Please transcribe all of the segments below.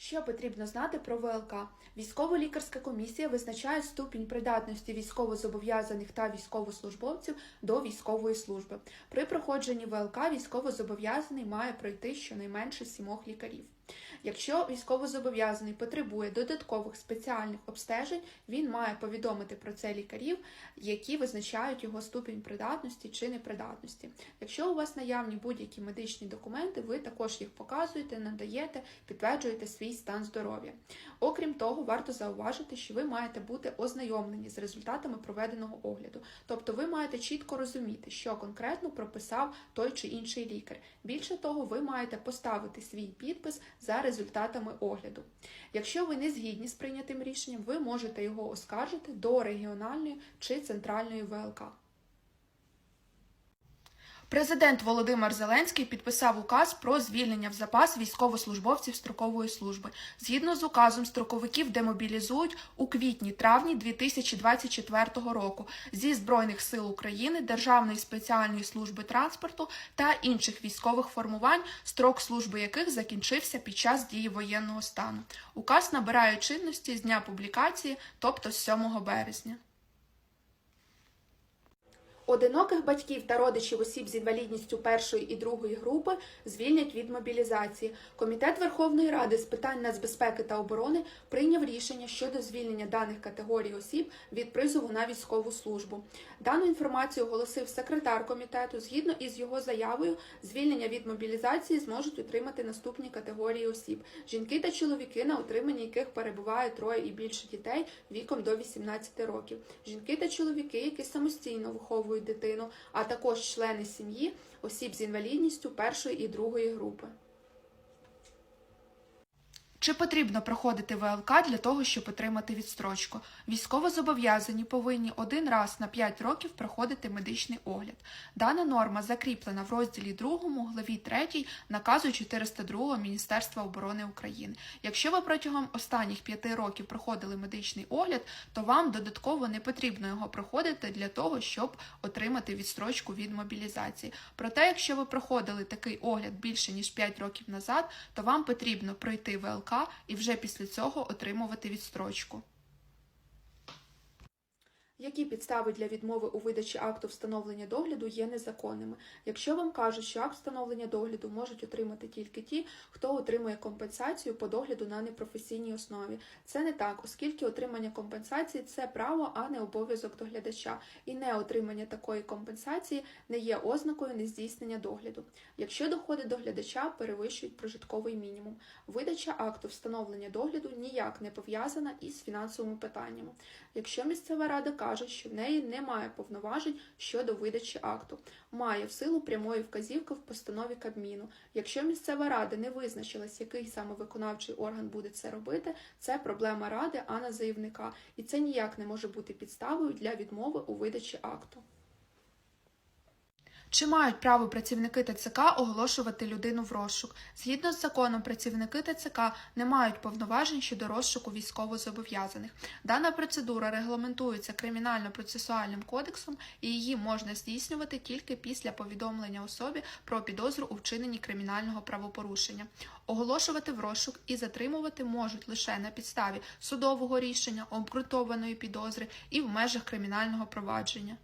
Що потрібно знати про ВЛК? Військово-лікарська комісія визначає ступінь придатності військовозобов'язаних та військовослужбовців до військової служби. При проходженні ВЛК військовозобов'язаний має пройти щонайменше сімох лікарів. Якщо військовозобов'язаний потребує додаткових спеціальних обстежень, він має повідомити про це лікарів, які визначають його ступінь придатності чи непридатності. Якщо у вас наявні будь-які медичні документи, ви також їх показуєте, надаєте, підтверджуєте свій стан здоров'я. Окрім того, варто зауважити, що ви маєте бути ознайомлені з результатами проведеного огляду, тобто ви маєте чітко розуміти, що конкретно прописав той чи інший лікар. Більше того, ви маєте поставити свій підпис за результатами огляду. Якщо ви не згідні з прийнятим рішенням, ви можете його оскаржити до регіональної чи центральної ВЛК. Президент Володимир Зеленський підписав указ про звільнення в запас військовослужбовців строкової служби. Згідно з указом, строковиків демобілізують у квітні-травні 2024 року зі Збройних сил України, Державної спеціальної служби транспорту та інших військових формувань, строк служби яких закінчився під час дії воєнного стану. Указ набирає чинності з дня публікації, тобто з 7 березня. Одиноких батьків та родичів осіб з інвалідністю першої і другої групи звільнять від мобілізації. Комітет Верховної Ради з питань нацбезпеки та оборони прийняв рішення щодо звільнення даних категорій осіб від призову на військову службу. Дану інформацію оголосив секретар комітету. Згідно із його заявою, звільнення від мобілізації зможуть отримати наступні категорії осіб: жінки та чоловіки, на утриманні яких перебуває троє і більше дітей віком до 18 років, жінки та чоловіки, які самостійно виховують дитину, а також члени сім'ї осіб з інвалідністю першої і другої групи. Чи потрібно проходити ВЛК для того, щоб отримати відстрочку? Військовозобов'язані повинні один раз на 5 років проходити медичний огляд. Дана норма закріплена в розділі 2 главі 3 наказу 402 Міністерства оборони України. Якщо ви протягом останніх 5 років проходили медичний огляд, то вам додатково не потрібно його проходити для того, щоб отримати відстрочку від мобілізації. Проте, якщо ви проходили такий огляд більше ніж 5 років назад, то вам потрібно пройти ВЛК і вже після цього отримувати відстрочку. Які підстави для відмови у видачі акту встановлення догляду є незаконними? Якщо вам кажуть, що акт встановлення догляду можуть отримати тільки ті, хто отримує компенсацію по догляду на непрофесійній основі, це не так, оскільки отримання компенсації це право, а не обов'язок доглядача, і не отримання такої компенсації не є ознакою нездійснення догляду. Якщо доходи доглядача перевищують прожитковий мінімум, видача акту встановлення догляду ніяк не пов'язана із фінансовими питаннями. Якщо місцева рада каже, що в неї немає повноважень щодо видачі акту, має в силу прямої вказівки в постанові Кабміну. Якщо місцева рада не визначилась, який саме виконавчий орган буде це робити, це проблема ради, а не заявника, і це ніяк не може бути підставою для відмови у видачі акту. Чи мають право працівники ТЦК оголошувати людину в розшук? Згідно з законом, працівники ТЦК не мають повноважень щодо розшуку військовозобов'язаних. Дана процедура регламентується кримінально-процесуальним кодексом і її можна здійснювати тільки після повідомлення особі про підозру у вчиненні кримінального правопорушення. Оголошувати в розшук і затримувати можуть лише на підставі судового рішення, обґрунтованої підозри і в межах кримінального провадження.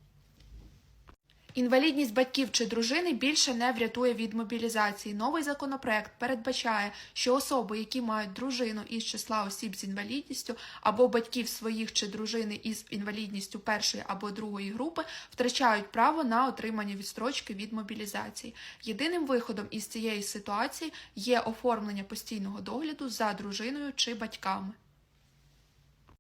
Інвалідність батьків чи дружини більше не врятує від мобілізації. Новий законопроект передбачає, що особи, які мають дружину із числа осіб з інвалідністю, або батьків своїх чи дружини із інвалідністю першої або другої групи, втрачають право на отримання відстрочки від мобілізації. Єдиним виходом із цієї ситуації є оформлення постійного догляду за дружиною чи батьками.